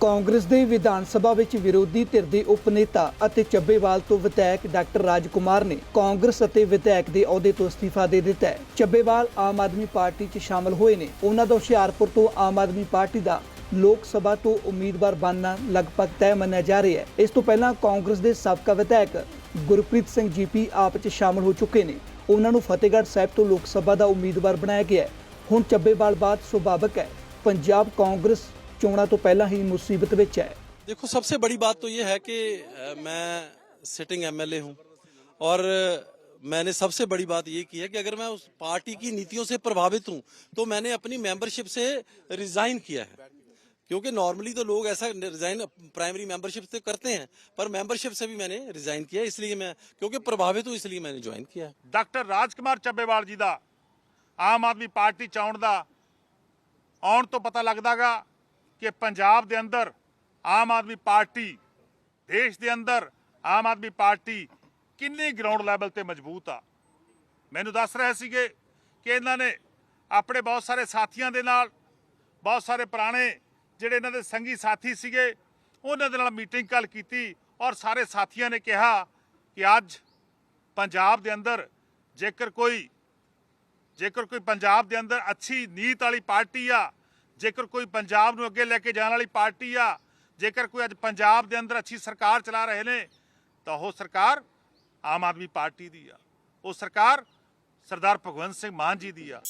ਕਾਂਗਰਸ ਦੇ ਵਿਧਾਨ ਸਭਾ ਵਿੱਚ ਵਿਰੋਧੀ ਧਿਰ ਦੇ ਉਪ ਨੇਤਾ ਅਤੇ ਚੱਬੇਵਾਲ ਤੋਂ ਵਿਧਾਇਕ ਡਾਕਟਰ ਰਾਜਕੁਮਾਰ ਨੇ ਕਾਂਗਰਸ ਅਤੇ ਵਿਧਾਇਕ ਦੇ ਅਹੁਦੇ ਤੋਂ ਅਸਤੀਫਾ ਦੇ ਦਿੱਤਾ ਹੈ। ਚੱਬੇਵਾਲ ਆਮ ਆਦਮੀ ਪਾਰਟੀ 'ਚ ਸ਼ਾਮਲ ਹੋਏ ਨੇ। ਉਹਨਾਂ ਦਾ ਹੁਸ਼ਿਆਰਪੁਰ ਤੋਂ ਆਮ ਆਦਮੀ ਪਾਰਟੀ ਦਾ ਲੋਕ ਸਭਾ ਤੋਂ ਉਮੀਦਵਾਰ ਬਣਨਾ ਲਗਭਗ ਤੈਅ ਮੰਨਿਆ ਜਾ ਰਿਹਾ ਹੈ। ਇਸ ਤੋਂ ਪਹਿਲਾਂ ਕਾਂਗਰਸ ਦੇ ਸਾਬਕਾ ਵਿਧਾਇਕ ਗੁਰਪ੍ਰੀਤ ਸਿੰਘ ਜੀਪੀ ਆਪ 'ਚ ਸ਼ਾਮਲ ਹੋ ਚੁੱਕੇ ਨੇ। ਉਹਨਾਂ ਨੂੰ ਫਤਿਹਗੜ੍ਹ ਸਾਹਿਬ ਤੋਂ ਲੋਕ ਸਭਾ ਦਾ ਉਮੀਦਵਾਰ ਬਣਾਇਆ ਗਿਆ ਹੈ। ਹੁਣ ਚੱਬੇਵਾਲ ਬਾਅਦ ਸੁਭਾਵਕ ਹੈ। ਪੰਜਾਬ ਕਾਂਗਰਸ ਚੋਣਾਂ ਤੋਂ ਪਹਿਲਾਂ ਹੀ ਮੁਸੀਬਤ ਵਿੱਚ ਹੈ देखो सबसे बड़ी बात तो ये है कि अ, मैं सिटिंग एमएलए हूं और मैंने सबसे बड़ी बात ये की है कि अगर मैं उस पार्टी की नीतियों से प्रभावित हूं तो मैंने अपनी मेंबरशिप से रिजाइन किया है क्योंकि नॉर्मली तो लोग ऐसा रिजाइन प्राइमरी मेंबरशिप से करते हैं पर मेंबरशिप से भी मैंने रिजाइन किया है, इसलिए मैं क्योंकि प्रभावित हूं इसलिए मैंने ज्वाइन किया है ਡਾਕਟਰ ਰਾਜਕੁਮਾਰ ਚੱਬੇਵਾਲ ਜੀ ਦਾ ਆਮ ਆਦਮੀ ਪਾਰਟੀ ਚ ਆਉਣ ਦਾ ਆਉਣ ਤੋਂ ਪਤਾ ਲੱਗਦਾਗਾ ਕਿ ਪੰਜਾਬ ਦੇ ਅੰਦਰ ਆਮ ਆਦਮੀ ਪਾਰਟੀ, ਦੇਸ਼ ਦੇ ਅੰਦਰ ਆਮ ਆਦਮੀ ਪਾਰਟੀ ਕਿੰਨੀ ਗਰਾਊਂਡ ਲੈਵਲ ਤੇ ਮਜ਼ਬੂਤ ਆ। ਮੈਨੂੰ ਦੱਸ ਰਹੇ ਸੀਗੇ ਕਿ ਇਹਨਾਂ ਨੇ ਆਪਣੇ ਬਹੁਤ ਸਾਰੇ ਸਾਥੀਆਂ ਦੇ ਨਾਲ, ਬਹੁਤ ਸਾਰੇ ਪੁਰਾਣੇ ਜਿਹੜੇ ਇਹਨਾਂ ਦੇ ਸੰਗੀ ਸਾਥੀ ਸੀਗੇ, ਉਹਨਾਂ ਦੇ ਨਾਲ ਮੀਟਿੰਗ ਕੱਲ ਕੀਤੀ ਔਰ ਸਾਰੇ ਸਾਥੀਆਂ ਨੇ ਕਿਹਾ ਕਿ ਅੱਜ ਪੰਜਾਬ ਦੇ ਅੰਦਰ ਜੇਕਰ ਕੋਈ ਜੇਕਰ ਕੋਈ ਪੰਜਾਬ ਦੇ ਅੰਦਰ ਅੱਛੀ ਨੀਤ ਵਾਲੀ ਪਾਰਟੀ ਆ ਜੇਕਰ ਕੋਈ ਪੰਜਾਬ ਨੂੰ ਅੱਗੇ ਲੈ ਕੇ ਜਾਣ ਵਾਲੀ ਪਾਰਟੀ ਆ, ਜੇਕਰ ਕੋਈ ਅੱਜ ਪੰਜਾਬ ਦੇ ਅੰਦਰ ਅੱਛੀ ਸਰਕਾਰ ਚਲਾ ਰਹੇ ਨੇ, ਤਾਂ ਉਹ ਸਰਕਾਰ ਆਮ ਆਦਮੀ ਪਾਰਟੀ ਦੀ ਆ। ਉਹ ਸਰਕਾਰ ਸਰਦਾਰ ਭਗਵੰਤ ਸਿੰਘ ਮਾਨ ਜੀ ਦੀ ਆ।